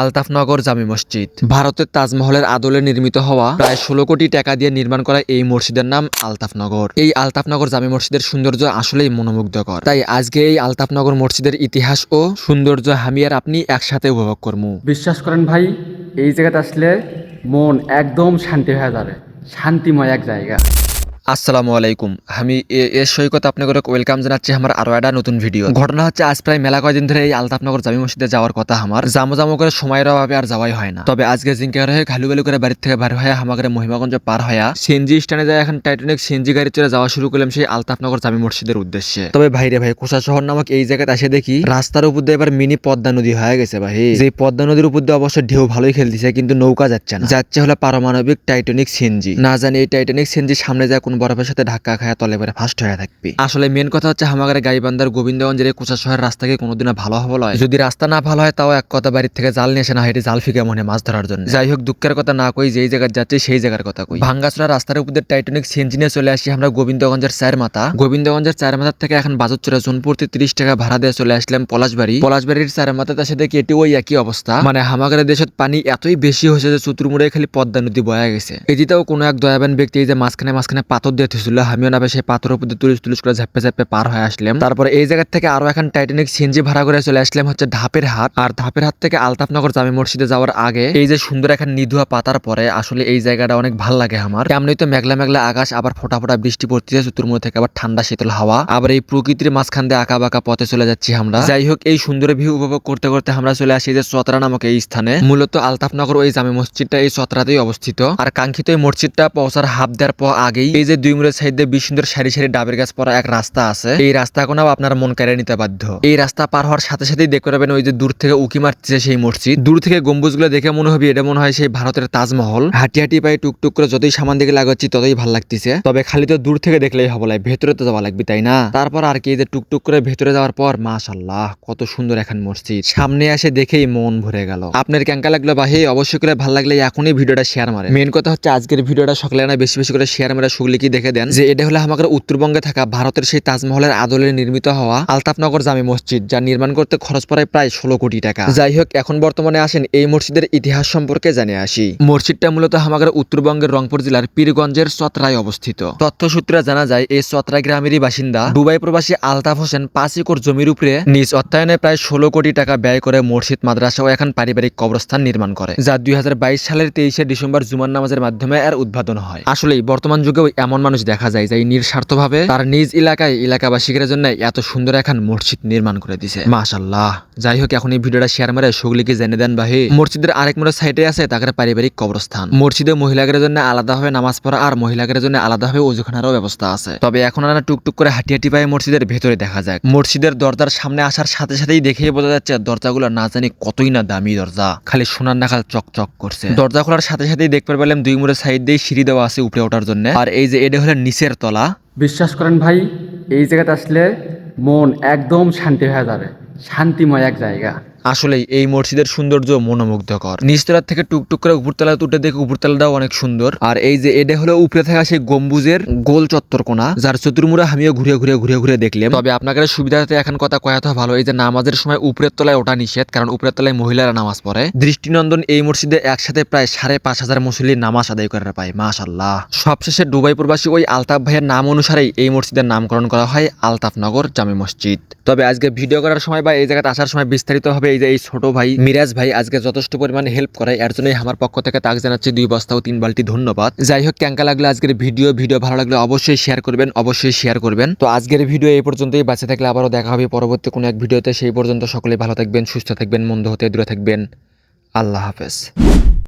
আলতাফনগর জামি মসজিদ। ভারতের তাজমহলের আদলে নির্মিত হওয়া প্রায় ষোলো কোটি টাকা দিয়ে নির্মাণ করা এই মসজিদের নাম আলতাফনগর। এই আলতাফনগর জামি মসজিদের সৌন্দর্য আসলেই মনোমুগ্ধকর। তাই আজকে এই আলতাফনগর মসজিদের ইতিহাস ও সৌন্দর্য হামিয়ার আপনি একসাথে উপভোগ করব বিশ্বাস করেন ভাই, এই জায়গাতে আসলে মন একদম শান্তি হয়ে যাবে। শান্তিময় এক জায়গা। আসসালামু আলাইকুম। আমি এ- সৈকত আপনাকে ওয়েলকাম জানাচ্ছি আমার আরও একটা নতুন ভিডিও ঘটনা হচ্ছে, আজ প্রায় মেলা কয়দিন ধরে এই আলতাফনগর জামি মসজিদে যাওয়ার কথা আমার। জামো জামো করে সময়ের অভাবে আর যাওয়াই হয় না। তবে আজকে জিঙ্কার হয়ে ঘালু গালু করে বাড়ির থেকে বার হয়ে আমাদের মহিমাগঞ্জ পার হয়ে সিএনজি স্ট্যান্ডে যায় এখন টাইটানিক সিএনজি গাড়ি চলে যাওয়া শুরু করলাম সেই আলতাফনগর জামি মসজিদের উদ্দেশ্যে। তবে ভাইরে ভাই কোষা শহর নামক এই জায়গাতে এসে দেখি, রাস্তার উপর দিয়ে এবার মিনি পদ্মা নদী হয়ে গেছে ভাই। যে পদ্মা নদীর উপর দিয়ে অবশ্য ঢেউ ভালোই খেলতেছে, কিন্তু নৌকা যাচ্ছে না। যাচ্ছে হলো পারমাণবিক টাইটানিক সিএনজি না জানি এই টাইটানিক সিএনজি সামনে যায় কোন বরফের সাথে ধাক্কা খায় তলে পরে ফার্স্ট হয়ে থাকবে। আসলে মেন কথা হচ্ছে আমাদের গাইবান্ধার গোবিন্দগঞ্জের এই কোচা শহরের রাস্তাকে কোনোদিনও ভালো হবে লয়? যদি রাস্তা না ভালো হয়, তাও এক কথা বাড়ির থেকে জাল নিয়ে এসে না হেঁটে জাল ফিকে মনে মাছ ধরার জন্য। যাই হোক, দুঃখের কথা না কই, যেই জায়গায় যাচ্ছে, সেই জায়গার কথা কই। ভাঙ্গাচুরা রাস্তার উপর টাইটানিক সিএনজি নিয়ে চলে আসি আমরা গোবিন্দগঞ্জের চার মাথা গোবিন্দগঞ্জের চার মাথার থেকে এখন বাজুচুরা জোনপুরতে তিরিশ টাকা ভাড়া দিয়ে চলে আসলাম পলাশবাড়ি। পলাশবাড়ির চার মাথাতে এসে দেখি এটি ওই একই অবস্থা। মানে হামাগারে দেশের পানি এতই বেশি হয়েছে যে চতুর্মুড়ে খালি পদ্মা নদী বয়া গেছে। এদিকেও কোনো এক দয়াবান ব্যক্তি এই যে মাঝখানে মাঝখানে পাথর দিয়ে থুছিল আমিও না সেই পাথর উপর দিয়ে তুলিশ তুলিশ করে ঝাপ্পে ঝাপ্পে পার হয়ে আসলাম। তারপরে এই জায়গা থেকে আরও এখন টাইটানিক সিএনজি ভাড়া করে চলে আসলাম হচ্ছে ধাপের হাট। আর ধাপের হাট থেকে আলতাফনগর জামি মসজিদে যাওয়ার আগে এই যে সুন্দর এখন নিধুয়া পাতার পরে আসলে এই জায়গাটা অনেক ভালো লাগে আমার। কেমনই তো মেঘলা মেঘলা আকাশ, আবার ফোটা ফোটা বৃষ্টি পড়তেছে চতুর্মুড় থেকে আবার ঠান্ডা, শীতল হাওয়া। আবার এই প্রকৃতির মাঝখান দিয়ে আঁকা বাঁকা পথে চলে যাচ্ছি আমরা। যাই হোক, এই সুন্দর ভিউ উপভোগ করতে করতে আমরা চলে আসি যে চতরা নামক এই স্থানে। মূলত আলতাফনগর ওই জামে মসজিদটা এই চতরাতেই অবস্থিত। আর কাঙ্ক্ষিত এই মসজিদটা পৌঁছার হাফ দেওয়ার পর আগেই এই যে দুই মুড়ের সাইড দিয়ে সুন্দর সারি সারি ডাবের গাছ পরা এক রাস্তা আছে এই রাস্তা কোনাও আপনার মন কেড়ে নিতে বাধ্য। এই রাস্তা পার হওয়ার সাথে সাথেই দেখতে পাবেন ওই যে দূর থেকে উকি মারতেছে সেই মসজিদ। দূর থেকে গম্বুজগুলো দেখে মনে হবে এটা মনে হয় সেই ভারতের তাজমহল। হাঁটি হাঁটি পায়ে টুকটুক করে যতই সামান দিকে লাগাচ্ছি ততই ভালো লাগতেছে। তবে খালি তো দূর থেকে দেখলেই হবে লাই, ভেতরে তো যাওয়া লাগবে তাই না? তারপর আর কি যে টুকটুক করে ভেতরে যাওয়ার পর মাশাল্লাহ কত সুন্দর এখন মসজিদ। সামনে এসে দেখেই মন ভরে গেল। আপনার কেঙ্কা লাগল বা হে অবশ্যই করে ভালো লাগলে এখনই ভিডিওটা শেয়ার মারে মেন কথা হচ্ছে আজকের ভিডিওটা সকলে না বেশি বেশি করে শেয়ার মারে সুগলি কি দেখে দেন? যে এটা হলো আমাদের উত্তরবঙ্গে থাকা ভারতের সেই তাজমহলের আদলে নির্মিত হওয়া আলতাফনগর জামি মসজিদ, যা নির্মাণ করতে খরচ পড়ায় প্রায় ষোলো কোটি টাকা। যাই হোক, এখন বর্তমানে আসেন এই মসজিদের ইতিহাস সম্পর্কে জানিয়ে আসি। মসজিদটা মূলত আমাদের উত্তরবঙ্গের রংপুর জেলার পীরগঞ্জের চতরায় অবস্থিত। তথ্য সূত্রে জানা যায়, এই চতরা গ্রামেরই বাসিন্দা দুবাই প্রবাসী আলতাফ হোসেন পাঁচ একর জমির উপরে নিজ অর্থায়নে প্রায় ষোলো কোটি টাকা ব্যয় করে মসজিদ, মাদ্রাসা ও এখন পারিবারিক কবরস্থান নির্মাণ করে, যা দুই হাজার বাইশ সালের তেইশে ডিসেম্বর জুমার নামাজের মাধ্যমে এর উদ্বোধন হয়। আসলে বর্তমান যুগেও এমন মানুষ দেখা যায় যে নিঃস্বার্থভাবে তার নিজ এলাকায় এলাকাবাসীদের জন্য এত সুন্দর এখন মসজিদ নির্মাণ করে দিছে। মাশাল্লাহ যাই হোক, এখন এই ভিডিওটা শেয়ার মারে সুগলিকে জেনে দেন বাহি মসজিদের আরেক মোড়ের সাইডে আছে তাদের পারিবারিক কবরস্থান। মসজিদে মহিলাদের জন্য আলাদাভাবে নামাজ পড়া আর মহিলাদের জন্য আলাদাভাবে ওজুখানারও ব্যবস্থা আছে। তবে এখন আর টুকটুক করে হাঁটি হাঁটি পায়ে মসজিদের ভেতরে দেখা যায় মসজিদের দরজার সামনে আসার সাথে সাথেই দেখেই বোঝা যাচ্ছে দরজাগুলো না জানি কতই না দামি দরজা। খালি সোনার নাখাল চকচক করছে। দরজা খোলার সাথে সাথেই দেখতে পেলাম দুই মোড়ের সাইড দিয়ে সিঁড়ি দেওয়া আছে উপরে ওঠার জন্য। আর এই যে এটা হলো নিচের তলা। বিশ্বাস করেন ভাই, এই জায়গাতে আসলে মন একদম শান্তি হয়ে যাবে। শান্তিময় এক জায়গা। আসলে এই মসজিদের সৌন্দর্য মনোমুগ্ধকর। নিচতলার থেকে টুকটুক করে উপরতলা উঠে দেখে উপরতলাটাও অনেক সুন্দর। আর এই যে এটা হলো উপরে থাকা সেই গম্বুজের গোল চত্বর কোনা, যার চতুর্মুড়া আমিও ঘুরে ঘুরে ঘুরে ঘুরে দেখলাম। তবে আপনাদের সুবিধাতে এখন কথা কয়াত ভালো, এই যে নামাজের সময় উপরের তলায় ওটা নিষেধ, কারণ উপরের তলায় মহিলারা নামাজ পড়ে। দৃষ্টিনন্দন এই মসজিদে একসাথে প্রায় সাড়ে পাঁচ হাজার মুসল্লি নামাজ আদায় করে পায় মাশাল্লাহ সবশেষে দুবাই প্রবাসী ওই আলতাফ ভাইয়ের নাম অনুসারেই এই মসজিদের নামকরণ করা হয় আলতাফনগর জামে মসজিদ। তবে আজকে ভিডিও করার সময় বা এই জায়গাতে আসার সময় বিস্তারিত হবে এই যে এই ছোটো ভাই মিরাজ ভাই আজকে যথেষ্ট পরিমাণে হেল্প করে। এর জন্যই আমার পক্ষ থেকে তাকে জানাচ্ছি দুই বস্তা ও তিন বালতি ধন্যবাদ। যাই হোক ক্যাঙ্কা লাগলে আজকের ভিডিও ভিডিও ভালো লাগলে অবশ্যই শেয়ার করবেন, অবশ্যই শেয়ার করবেন। তো আজকের ভিডিও এই পর্যন্তই, বাঁচে থাকলে আবারও দেখা হবে পরবর্তী কোনো এক ভিডিওতে। সেই পর্যন্ত সকলে ভালো থাকবেন, সুস্থ থাকবেন, মন্দ হতে দূরে থাকবেন। আল্লাহ হাফেজ।